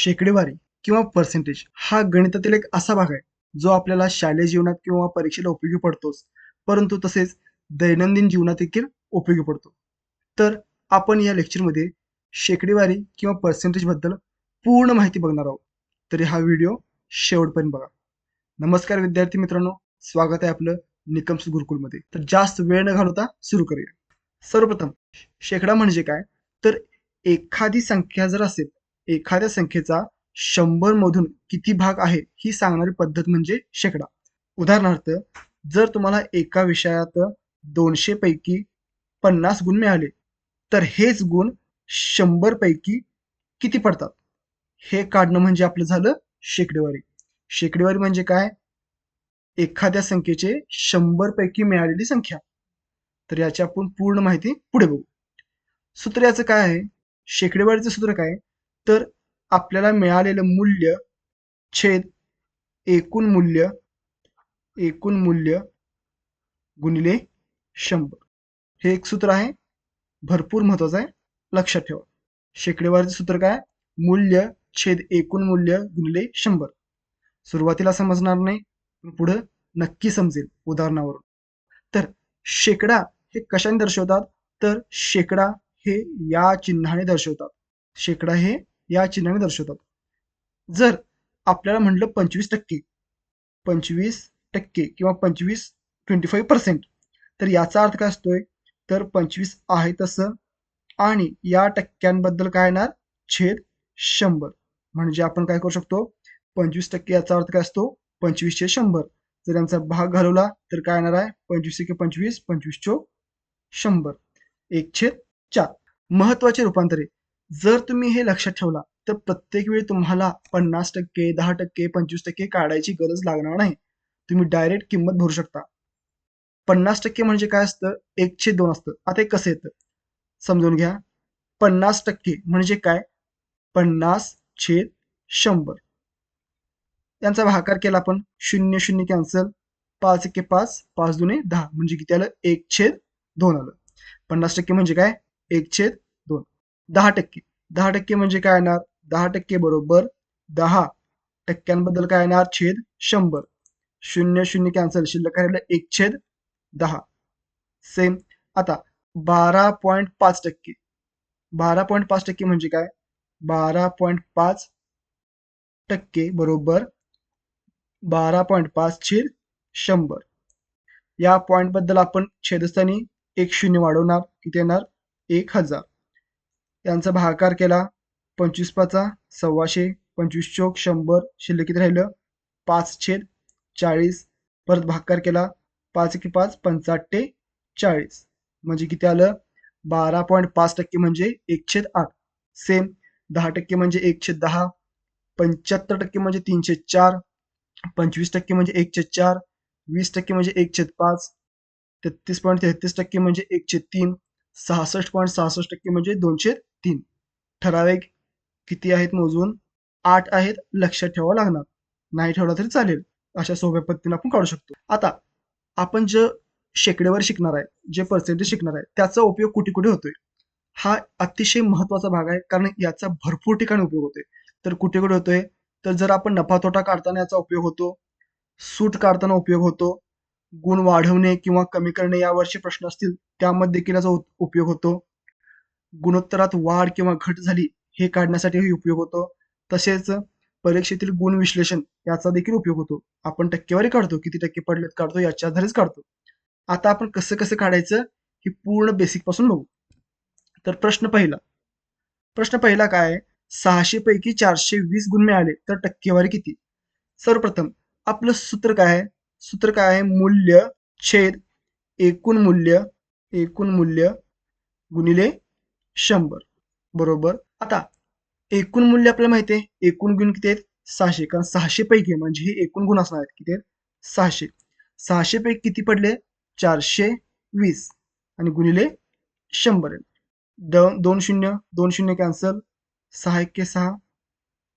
शेकडेवारी किंवा पर्सेंटेज हा गणितातील एक असा भाग आहे जो आपल्याला शालेय जीवनात किंवा परीक्षेला उपयोगी पडतोच. परंतु तसेच दैनंदिन जीवनात देखील उपयोगी पडतो. तर आपण या लेक्चरमध्ये शेकडेवारी किंवा पर्सेंटेजबद्दल पूर्ण माहिती बघणार आहोत. तरी हा व्हिडिओ शेवटपर्यंत बघा. नमस्कार विद्यार्थी मित्रांनो स्वागत आहे आपलं निकम्स गुरुकुलमध्ये. तर जास्त वेळ न घालवता सुरू करूया. सर्वप्रथम शेकडा म्हणजे काय? तर एखादी संख्या जर असेल एखाद्या संख्येचा शंभर मधून किती भाग आहे ही सांगणारी पद्धत म्हणजे शेकडा. उदाहरणार्थ जर तुम्हाला एका विषयात दोनशे पैकी पन्नास गुण मिळाले तर हेच गुण शंभर पैकी किती पडतात? हे काढणं म्हणजे आपलं झालं शेकडेवारी. शेकडेवारी म्हणजे काय? एखाद्या संख्येचे शंभर पैकी मिळालेली संख्या. तर याची आपण पूर्ण माहिती पुढे बघू. सूत्र याचं काय आहे? शेकडेवारीचं सूत्र काय? तर आपल्याला मिळालेलं मूल्य छेद एकूण मूल्य एकूण मूल्य गुणिले शंभर. हे एक सूत्र आहे. भरपूर महत्वाचं आहे. लक्षात ठेवा. शेकडेवारचं सूत्र काय? मूल्य छेद एकूण मूल्य गुणिले शंभर. सुरुवातीला समजणार नाही पण पुढं नक्की समजेल उदाहरणावरून. तर शेकडा हे कशाने दर्शवतात? तर शेकडा हे या चिन्हाने दर्शवतात. शेकडा हे या चिन्हाने दर्शवतात. जर आपल्याला म्हटलं पंचवीस टक्के पंचवीस टक्के किंवा पंचवीस ट्वेंटी फाईव्ह पर्सेंट तर याचा अर्थ काय असतोय? तर पंचवीस आहे तसं आणि या टक्क्यांबद्दल काय येणार? छेद शंभर. म्हणजे आपण काय करू शकतो? पंचवीस टक्के याचा अर्थ काय असतो? पंचवीसशे शंभर. जर यांचा भाग घालवला तर काय येणार आहे? पंचवीस टक्के पंचवीस पंचवीस चो शंभर. एक छेद चार. महत्त्वाचे रूपांतरे. जर तुम्ही हे लक्षात ठेवला तर प्रत्येक वेळी तुम्हाला पन्नास टक्के दहा टक्के पंचवीस टक्के काढायची गरज लागणार नाही. तुम्ही डायरेक्ट किंमत भरू शकता. पन्नास टक्के म्हणजे काय असतं? एक छेद दोन असतं. आता हे कसं येतं? समजून घ्या. पन्नास टक्के म्हणजे काय? पन्नास छेद शंभर. त्यांचा भाकार केला आपण. शून्य शून्य कॅन्सल. पाच एके पाच पाच दुने दहा. म्हणजे किती आलं? एक छेद दोन आलं. पन्नास टक्के म्हणजे काय? एक छेद दोन. दहा टक्के. दहा टक्के म्हणजे काय येणार? दहा टक्के बरोबर दहा टक्क्यांबद्दल काय येणार? छेद शंभर. शून्य शून्य कॅन्सल शिल्लक राहिलं एक छेद दहा. सेम आता बारा पॉईंट पाच टक्के. बारा पॉईंट पाच टक्के म्हणजे काय? बारा पॉईंट पाच टक्के बरोबर बारा पॉईंट पाच छेद शंभर. या पॉईंटबद्दल आपण छेदस्थानी एक शून्य वाढवणार. किती येणार? एक हजार. यांचा भागाकार केला. पंचवीस पाचा सव्वाशे पंचवीस चोक शंभर शिल्लक किती राहिलं. पाच छेद चाळीस परत भागाकार केला. पाच की पाच पंचाट्टे चाळीस. म्हणजे किती आलं? बारा पॉईंट पाच टक्के म्हणजे एक छेद आठ. सेम दहा टक्के म्हणजे एक छेद दहा. पंच्याहत्तर टक्के म्हणजे तीनशे चार. पंचवीस टक्के म्हणजे एक छेद चार. वीस टक्के म्हणजे एक छेद पाच. तेहतीस पॉईंट तेहतीस टक्के म्हणजे एक छेद तीन. सहासष्ट पॉईंट सहासष्ट टक्के म्हणजे दोनशे तीन. ठराविक किती आहेत मोजून? आठ आहेत लक्षात ठेवावं लागणार. नाही ठेवला तरी चालेल. अशा सोप्या पद्धतीने आपण काढू शकतो. आता आपण जे शेकडेवर शिकणार आहे जे पर्सेंटेज शिकणार आहे त्याचा उपयोग कुठे कुठे होतोय? हा अतिशय महत्त्वाचा भाग आहे कारण याचा भरपूर ठिकाणी उपयोग होतोय. तर कुठे कुठे होतोय? तर जर आपण नफा तोटा काढताना याचा उपयोग होतो सूट काढताना उपयोग होतो गुण वाढवणे किंवा कमी करणे यावरचे प्रश्न असतील त्यामध्ये देखील याचा उपयोग होतो. गुणोत्तरात वाढ किंवा घट झाली हे काढण्यासाठीही उपयोग होतो. तसेच परीक्षेतील गुण विश्लेषण याचा देखील उपयोग होतो. आपण टक्केवारी काढतो किती टक्के पडलेत काढतो याच्या आधारेच काढतो. आता आपण कसं कसं काढायचं हे पूर्ण बेसिकपासून बघू. तर प्रश्न पहिला. प्रश्न पहिला काय? सहाशे पैकी चारशे वीस गुण मिळाले तर टक्केवारी किती? सर्वप्रथम आपलं सूत्र काय आहे? सूत्र काय आहे? मूल्य छेद एकूण मूल्य एकूण मूल्य गुणिले शंभर. बरोबर? आता एकूण मूल्य आपल्याला माहिती आहे एकूण गुण किती आहेत? सहाशे. कारण सहाशे पैकी म्हणजे हे एकूण गुण असणार आहेत किती आहेत? सहाशे. सहाशे पैकी किती पडले? चारशे वीस. आणि गुणिले शंभर दोन दोन शून्य दोन शून्य कॅन्सल सहा एक सहा.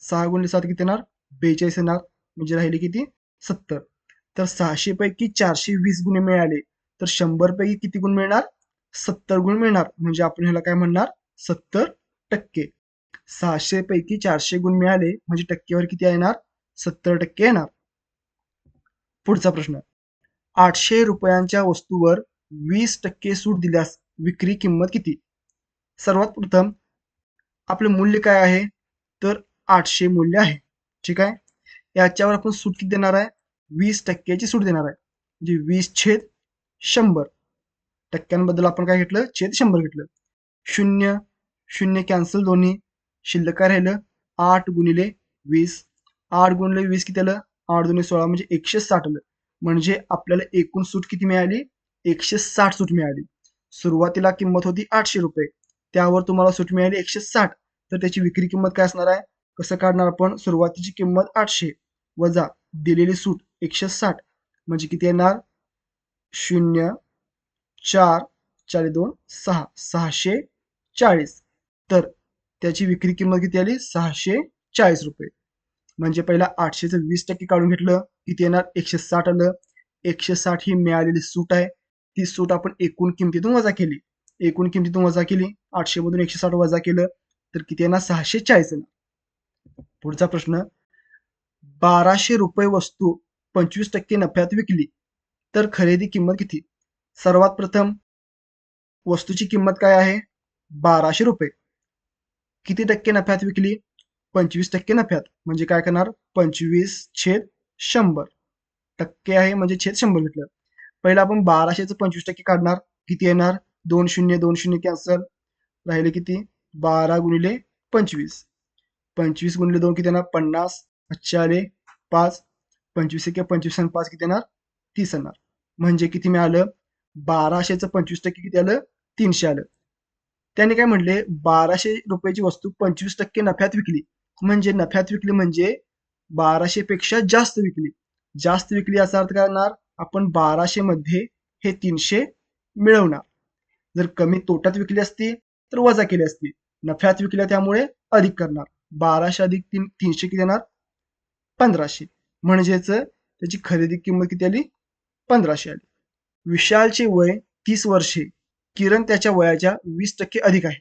सहा गुणिले सात किती येणार? बेचाळीस येणार. म्हणजे राहिले किती? सत्तर. तर सहाशे पैकी चारशे वीस गुण मिळाले. तर शंभर पैकी किती गुण मिळणार? सत्तर गुण मिळणार. म्हणजे आपण ह्याला काय म्हणणार? सत्तर टक्के. सहाशे पैकी चारशे गुण मिळाले म्हणजे टक्केवर किती येणार? सत्तर टक्के येणार. पुढचा प्रश्न. आठशे रुपयांच्या वस्तूवर वीस टक्के सूट दिल्यास विक्री किंमत किती? सर्वात प्रथम आपले मूल्य काय आहे? तर आठशे मूल्य आहे. ठीक आहे? याच्यावर आपण सूट किती देणार आहे? वीस टक्क्याची सूट देणार आहे. म्हणजे वीस छेद शंभर. टक्क्यांबद्दल आपण काय घेतलं? छेद शंभर घेतलं. शून्य शून्य कॅन्सल दोन्ही. शिल्लक काय राहिलं? आठ गुणिले वीस. आठ गुणिले वीस किती आलं आठ दोन्ही सोळा म्हणजे एकशे साठ आलं. म्हणजे आपल्याला एकूण सूट किती मिळाली? एकशे साठ सूट मिळाली. सुरुवातीला किंमत होती आठशे रुपये. त्यावर तुम्हाला सूट मिळाली एकशे साठ तर त्याची विक्री किंमत काय असणार आहे? कसं काढणार आपण? सुरुवातीची किंमत आठशे. वजा दिलेली सूट एकशे साठ म्हणजे किती येणार? शून्य. चार चाळी दोन सहा सहाशे चाळीस. तर त्याची विक्री किंमत किती आली? सहाशे चाळीस रुपये. म्हणजे पहिला आठशेचं वीस टक्के काढून घेतलं किती येणार एकशे साठ आलं. एकशे साठ ही मिळालेली सूट आहे. ती सूट आपण एकूण किमतीतून वजा केली. एकूण किमतीतून वजा केली आठशे मधून एकशे साठ वजा केलं तर किती येणार? सहाशे चाळीस येणार. पुढचा प्रश्न बाराशे रुपये वस्तू पंचवीस टक्के नफ्यात विकली तर खरेदी किंमत किती? सर्वात प्रथम वस्तूची किंमत काय आहे? बाराशे रुपये. किती टक्के नफ्यात विकली? पंचवीस टक्के नफ्यात. म्हणजे काय करणार? पंचवीस छेद शंभर. टक्के आहे म्हणजे छेद शंभर घेतलं पहिलं आपण बाराशेचं पंचवीस टक्के काढणार. किती येणार? दोन शून्य दोन शून्य कॅन्सल. राहिले किती? बारा गुणिले पंचवीस. पंचवीस गुणिले दोन किती येणार? पन्नास. अच्छे आले पाच. पंचवीस एके पंचवीस आणि पाच किती येणार? तीस येणार. म्हणजे किती मिळालं? बाराशेचं पंचवीस टक्के किती आलं? तीनशे आलं. त्याने काय म्हणले बाराशे रुपयाची वस्तू पंचवीस टक्के नफ्यात विकली. म्हणजे नफ्यात विकली म्हणजे बाराशे पेक्षा जास्त विकली. जास्त विकली याचा अर्थ काय होणार? आपण बाराशे मध्ये हे तीनशे मिळवणार. जर कमी तोट्यात विकली असती तर वजा केली असती. नफ्यात विकल्या त्यामुळे अधिक करणार. बाराशे अधिक तीन तीनशे किती येणार? पंधराशे. म्हणजेच त्याची खरेदी किंमत किती आली? पंधराशे आली. विशालचे वय तीस वर्षे. किरण त्याच्या वयाच्या वीस टक्के अधिक आहे.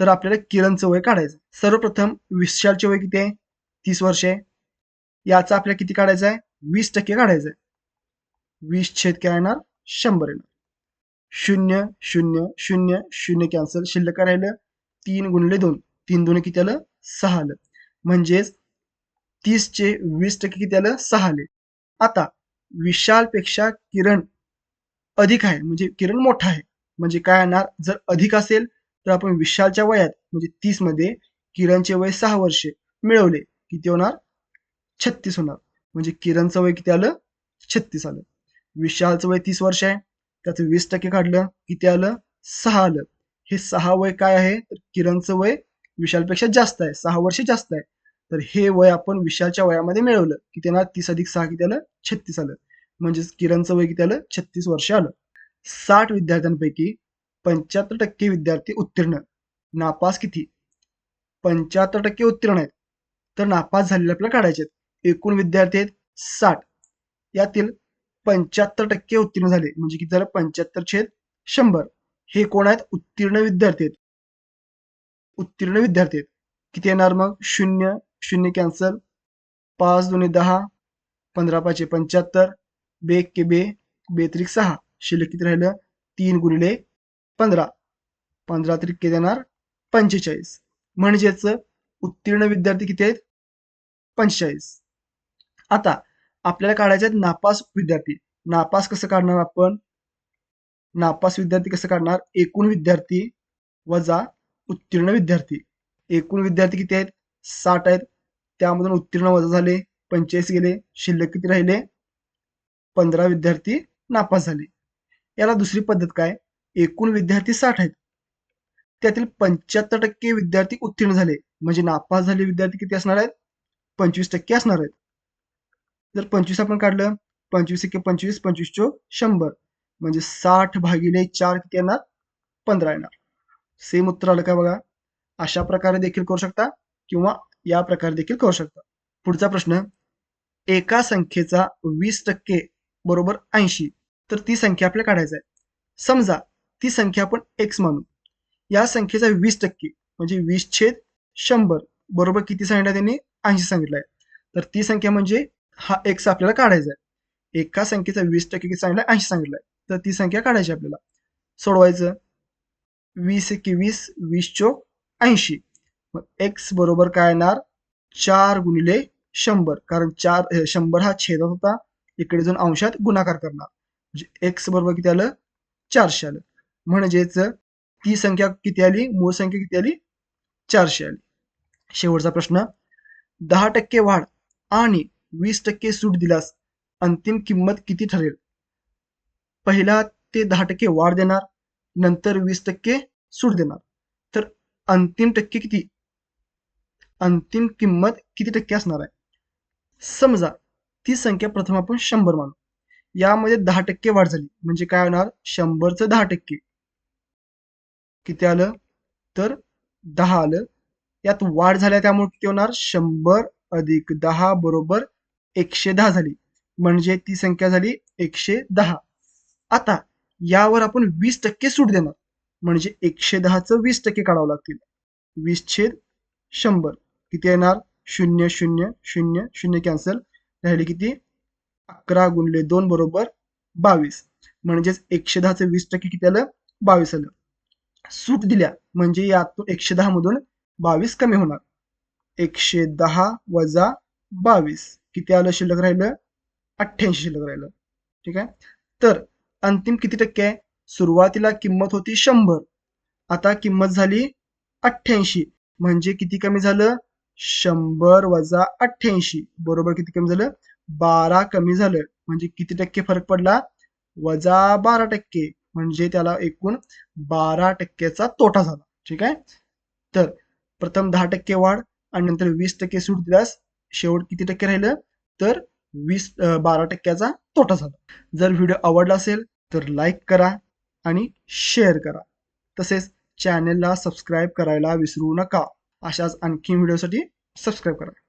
तर आपल्याला किरणचं वय काढायचं. सर्वप्रथम विशालचे वय किती आहे? तीस वर्ष आहे. याचा आपल्याला किती काढायचं आहे? वीस टक्के काढायचं आहे. वीस छेद काय येणार? शंभर येणार. शून्य शून्य शून्य शून्य कॅन्सल शिल्लक राहिलं. तीन गुणले दोन. तीन दोन किती आलं? सहा आलं. म्हणजेच तीसचे वीस टक्के किती आलं? सहा आले. आता विशालपेक्षा किरण अधिक आहे म्हणजे किरण मोठा आहे. म्हणजे काय येणार जर अधिक असेल तर आपण विशालच्या वयात म्हणजे तीसमध्ये किरणचे वय सहा वर्षे मिळवले किती होणार? छत्तीस होणार. म्हणजे किरणचं वय किती आलं? छत्तीस आलं. विशालचं वय तीस वर्ष आहे. त्याचं वीस टक्के काढलं किती आलं? सहा आलं. हे सहा वय काय आहे? तर किरणचं वय विशालपेक्षा जास्त आहे. सहा वर्ष जास्त आहे. तर हे वय आपण विशालच्या वयामध्ये मिळवलं. किती येणार? तीस अधिक सहा किती आलं? छत्तीस आलं. म्हणजेच किरणचं वय किती आलं? छत्तीस वर्ष आलं. साठ विद्यार्थ्यांपैकी पंच्याहत्तर टक्के विद्यार्थी उत्तीर्ण. नापास किती? पंच्याहत्तर टक्के उत्तीर्ण आहेत. तर नापास झालेले आपल्याला काढायचे आहेत. एकूण विद्यार्थी आहेत साठ. यातील पंच्याहत्तर टक्के उत्तीर्ण झाले. म्हणजे किती झालं? पंच्याहत्तर छेद शंभर. हे कोण आहेत? उत्तीर्ण विद्यार्थी आहेत. उत्तीर्ण विद्यार्थी आहेत. किती येणार मग? शून्य. शून्य कॅन्सल. पाच दोन्ही दहा. पंधरा पाचशे पंच्याहत्तर. बे के बे बेत्रिक सहा. शिल्लक किती राहिलं? तीन गुणिले पंधरा. पंधरा त्रिके देणार पंचेचाळीस. म्हणजेच उत्तीर्ण विद्यार्थी किती आहेत? पंचेचाळीस. आता आपल्याला काढायचे आहेत नापास विद्यार्थी. नापास कसं काढणार आपण? नापास विद्यार्थी कसं काढणार? एकूण विद्यार्थी वजा उत्तीर्ण विद्यार्थी. एकूण विद्यार्थी किती आहेत? साठ आहेत. त्यामधून उत्तीर्ण वजा झाले पंचेचाळीस गेले शिल्लक किती राहिले? पंधरा विद्यार्थी नापास झाले. याला दुसरी पद्धत काय? एकूण विद्यार्थी साठ आहेत. त्यातील पंच्याहत्तर टक्के विद्यार्थी उत्तीर्ण झाले. म्हणजे नापास झाले विद्यार्थी किती असणार आहेत? पंचवीस टक्के असणार आहेत. जर पंचवीस आपण काढलं पंचवीस एके पंचवीस पंचवीस चो शंभर. म्हणजे साठ भागिले चार किती येणार? पंधरा येणार. सेम उत्तर आलं का बघा? अशा प्रकारे देखील करू शकता किंवा या प्रकारे देखील करू शकता. पुढचा प्रश्न एका संख्येचा वीस टक्के बरोबर ऐंशी. तर ती संख्या आपल्याला काढायचं आहे. समजा ती संख्या आपण एक्स मानू या संख्येचा वीस टक्के म्हणजे वीस छेद शंभर बरोबर किती सांगितलं त्यांनी? ऐंशी सांगितलंय. तर ती संख्या म्हणजे हा एक्स आपल्याला काढायचा आहे. एका संख्येचा वीस टक्के किती सांगितलं ऐंशी सांगितलंय. तर ती संख्या काढायची आपल्याला. सोडवायचं. वीस एके वीस वीस चोक ऐंशी. मग एक्स बरोबर काय येणार? चार गुणिले शंभर. कारण चार शंभर हा छेदात होता. इकडे जाऊन अंशात गुणाकार करणार. म्हणजे एक्स बरोबर किती आलं? चारशे आलं. म्हणजेच ती संख्या किती आली? मूळ संख्या किती आली? चारशे आली. शेवटचा प्रश्न. दहा टक्के वाढ आणि वीस टक्के सूट दिल्यास अंतिम किंमत किती ठरेल? पहिला ते दहा टक्के वाढ देणार नंतर वीस टक्के सूट देणार. तर अंतिम टक्के किती? अंतिम किंमत किती टक्के असणार आहे? समजा ती संख्या प्रथम आपण शंभर मानू. यामध्ये दहा टक्के वाढ झाली. म्हणजे काय होणार? शंभरचं दहा टक्के. किती आलं? तर दहा आलं. यात वाढ झाल्या त्यामुळे किती होणार? शंभर अधिक दहा बरोबर एकशे दहा झाली. म्हणजे ती संख्या झाली एकशे दहा. आता यावर आपण वीस टक्के सूट देणार. म्हणजे एकशे दहाचं वीस टक्के काढावं लागतील. वीस छेद शंभर. किती येणार? शून्य शून्य शून्य शून्य कॅन्सल. राहिले किती? अकरा गुणले दोन बरोबर बावीस. म्हणजेच एकशे दहाचं वीस टक्के किती आलं? बावीस आलं. सूट दिल्या म्हणजे यातून एकशे दहा मधून बावीस कमी होणार. एकशे दहा वजा बावीस. किती आलं शिल्लक राहिलं? अठ्ठ्याऐंशी शिल्लक राहिलं. ठीक आहे? तर अंतिम किती टक्के आहे? सुरुवातीला किंमत होती शंभर. आता किंमत झाली अठ्ठ्याऐंशी. म्हणजे किती कमी झालं? शंभर वजा अठ्ठ्याऐंशी. बरोबर किती कमी झालं? बारा कमी झालं. म्हणजे किती टक्के फरक पडला? वजा बारा टक्के. म्हणजे त्याला एकूण बारा टक्क्याचा तोटा झाला. ठीक आहे? तर प्रथम दहा टक्के वाढ आणि नंतर वीस टक्के सूट दिल्यास शेवट किती टक्के राहिलं? तर वीस बारा टक्क्याचा तोटा झाला. जर व्हिडिओ आवडला असेल तर लाईक करा आणि शेअर करा. तसेच चॅनेलला सबस्क्राईब करायला विसरू नका. अशाच आणखी व्हिडिओसाठी सबस्क्राईब करा.